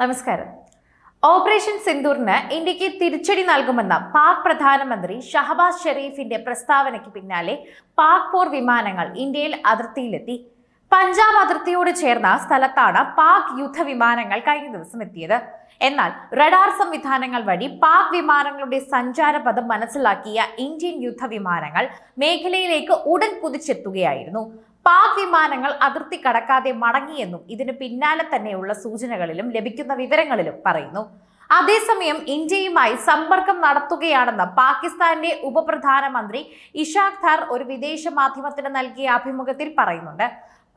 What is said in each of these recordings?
നമസ്കാരം. ഓപ്പറേഷൻ സിന്ദൂറിന് ഇന്ത്യയ്ക്ക് തിരിച്ചടി നൽകുമെന്ന പാക് പ്രധാനമന്ത്രി ഷഹബാസ് ഷെരീഫിന്റെ പ്രസ്താവനയ്ക്ക് പിന്നാലെ പാക് പോർ വിമാനങ്ങൾ ഇന്ത്യയിൽ അതിർത്തിയിലെത്തി. പഞ്ചാബ് അതിർത്തിയോട് ചേർന്ന സ്ഥലത്താണ് പാക് യുദ്ധവിമാനങ്ങൾ കഴിഞ്ഞ ദിവസം എത്തിയത്. എന്നാൽ റഡാർ സംവിധാനങ്ങൾ വഴി പാക് വിമാനങ്ങളുടെ സഞ്ചാരപഥം മനസ്സിലാക്കിയ ഇന്ത്യൻ യുദ്ധവിമാനങ്ങൾ മേഖലയിലേക്ക് ഉടൻ കുതിച്ചെത്തുകയായിരുന്നു. പാക് വിമാനങ്ങൾ അതിർത്തി കടക്കാതെ മടങ്ങിയെന്നും ഇതിന് പിന്നാലെ തന്നെയുള്ള സൂചനകളിലും ലഭിക്കുന്ന വിവരങ്ങളിലും പറയുന്നു. അതേസമയം ഇന്ത്യയുമായി സമ്പർക്കം നടത്തുകയാണെന്ന് പാകിസ്ഥാന്റെ ഉപപ്രധാനമന്ത്രി ഇഷാഖ് ധാർ ഒരു വിദേശ മാധ്യമത്തിന് നൽകിയ അഭിമുഖത്തിൽ പറയുന്നുണ്ട്.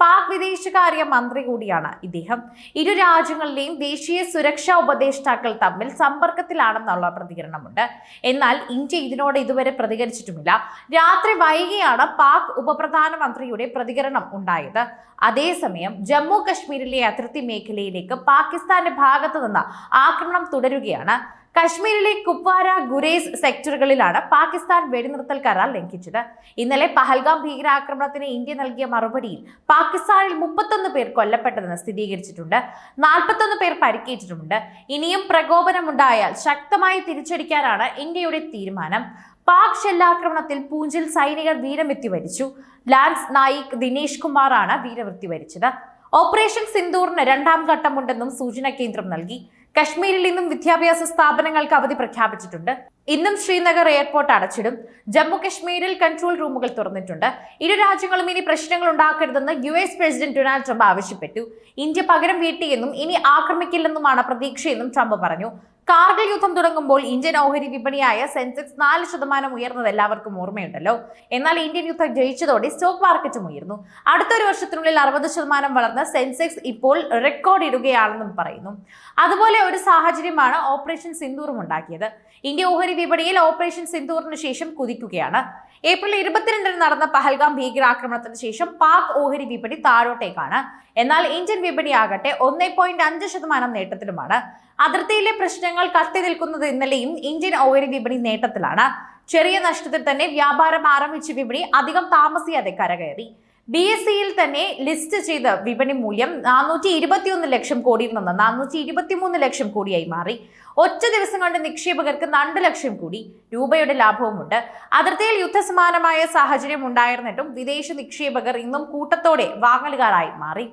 പാക് വിദേശകാര്യ മന്ത്രി കൂടിയാണ് ഇദ്ദേഹം. ഇരു രാജ്യങ്ങളിലെയും ദേശീയ സുരക്ഷാ ഉപദേഷ്ടാക്കൾ തമ്മിൽ സമ്പർക്കത്തിലാണെന്നുള്ള പ്രതികരണമുണ്ട്. എന്നാൽ ഇന്ത്യ ഇതിനോട് ഇതുവരെ പ്രതികരിച്ചിട്ടുമില്ല. രാത്രി വൈകിയാണ് പാക് ഉപപ്രധാനമന്ത്രിയുടെ പ്രതികരണം ഉണ്ടായത്. അതേസമയം ജമ്മു കശ്മീരിലെ അതിർത്തി മേഖലയിലേക്ക് പാകിസ്ഥാന്റെ ഭാഗത്തു നിന്ന് ആക്രമണം തുടരുകയാണ്. കശ്മീരിലെ കുപ്വാര ഗുരേസ് സെക്ടറുകളിലാണ് പാകിസ്ഥാൻ വെടിനിർത്തൽ കരാർ ലംഘിച്ചത്. ഇന്നലെ പഹൽഗാം ഭീകരാക്രമണത്തിന് ഇന്ത്യ നൽകിയ മറുപടിയിൽ പാകിസ്ഥാനിൽ മുപ്പത്തൊന്ന് പേർ കൊല്ലപ്പെട്ടതെന്ന് സ്ഥിരീകരിച്ചിട്ടുണ്ട്. നാൽപ്പത്തൊന്ന് പേർ പരിക്കേറ്റിട്ടുമുണ്ട്. ഇനിയും പ്രകോപനമുണ്ടായാൽ ശക്തമായി തിരിച്ചടിക്കാനാണ് ഇന്ത്യയുടെ തീരുമാനം. പാക് ഷെല്ലാക്രമണത്തിൽ പൂഞ്ചിൽ സൈനികർ വീരമൃത്യു വരിച്ചു. ലാൻസ് നായിക് ദിനേഷ് കുമാറാണ് വീരമൃത്യു വരിച്ചത്. ഓപ്പറേഷൻ സിന്ദൂറിന് രണ്ടാം ഘട്ടമുണ്ടെന്നും സൂചന കേന്ദ്രം നൽകി. കശ്മീരിൽ ഇന്നും വിദ്യാഭ്യാസ സ്ഥാപനങ്ങൾക്ക് അവധി പ്രഖ്യാപിച്ചിട്ടുണ്ട്. ഇന്നും ശ്രീനഗർ എയർപോർട്ട് അടച്ചിടും. ജമ്മു കശ്മീരിൽ കൺട്രോൾ റൂമുകൾ തുറന്നിട്ടുണ്ട്. ഇരു രാജ്യങ്ങളും ഇനി പ്രശ്നങ്ങൾ ഉണ്ടാക്കരുതെന്ന് U S president Donald Trump ആവശ്യപ്പെട്ടു. ഇന്ത്യ പകരം വീട്ടിയെന്നും ഇനി ആക്രമിക്കില്ലെന്നുമാണ് പ്രതീക്ഷയെന്നും ട്രംപ് പറഞ്ഞു. കാർഗിൽ യുദ്ധം തുടങ്ങുമ്പോൾ ഇന്ത്യൻ ഓഹരി വിപണിയായ സെൻസെക്സ് നാല് ശതമാനം ഉയർന്നത് എല്ലാവർക്കും ഓർമ്മയുണ്ടല്ലോ. എന്നാൽ ഇന്ത്യൻ യുദ്ധം ജയിച്ചതോടെ സ്റ്റോക്ക് മാർക്കറ്റും ഉയർന്നു. അടുത്തൊരു വർഷത്തിനുള്ളിൽ അറുപത് ശതമാനം വളർന്ന സെൻസെക്സ് ഇപ്പോൾ റെക്കോർഡ് ഇടുകയാണെന്നും പറയുന്നു. അതുപോലെ ഒരു സാഹചര്യമാണ് ഓപ്പറേഷൻ സിന്ദൂറും ഉണ്ടാക്കിയത്. ഇന്ത്യ ഓഹരി വിപണിയിൽ ഓപ്പറേഷൻ സിന്ദൂറിന് ശേഷം കുതിക്കുകയാണ്. ഏപ്രിൽ ഇരുപത്തിരണ്ടിന് നടന്ന പഹൽഗാം ഭീകരാക്രമണത്തിന് ശേഷം പാക് ഓഹരി വിപണി താഴോട്ടേക്കാണ്. എന്നാൽ ഇന്ത്യൻ വിപണിയാകട്ടെ ഒന്നേ പോയിന്റ് അഞ്ച് ശതമാനം നേട്ടത്തിലുമാണ്. അതിർത്തിയിലെ പ്രശ്നങ്ങൾ കത്തി നിൽക്കുന്നത് ഇന്നലെയും ഇന്ത്യൻ ഓഹരി വിപണി നേട്ടത്തിലാണ്. ചെറിയ നഷ്ടത്തിൽ തന്നെ വ്യാപാരം ആരംഭിച്ച വിപണി അധികം താമസിയാതെ കരകയറി. ബി എസ് സിയിൽ തന്നെ ലിസ്റ്റ് ചെയ്ത വിപണി മൂല്യം നാനൂറ്റി ഇരുപത്തിയൊന്ന് ലക്ഷം കോടിയിൽ നിന്ന് നാനൂറ്റി ഇരുപത്തിമൂന്ന് ലക്ഷം കോടിയായി മാറി. ഒറ്റ ദിവസം കൊണ്ട് നിക്ഷേപകർക്ക് രണ്ട് ലക്ഷം കോടി രൂപയുടെ ലാഭവുമുണ്ട്. അതിർത്തിയിൽ യുദ്ധസമാനമായ സാഹചര്യം ഉണ്ടായിരുന്നിട്ടും വിദേശ നിക്ഷേപകർ ഇന്നും കൂട്ടത്തോടെ വാങ്ങലുകാരായി മാറി.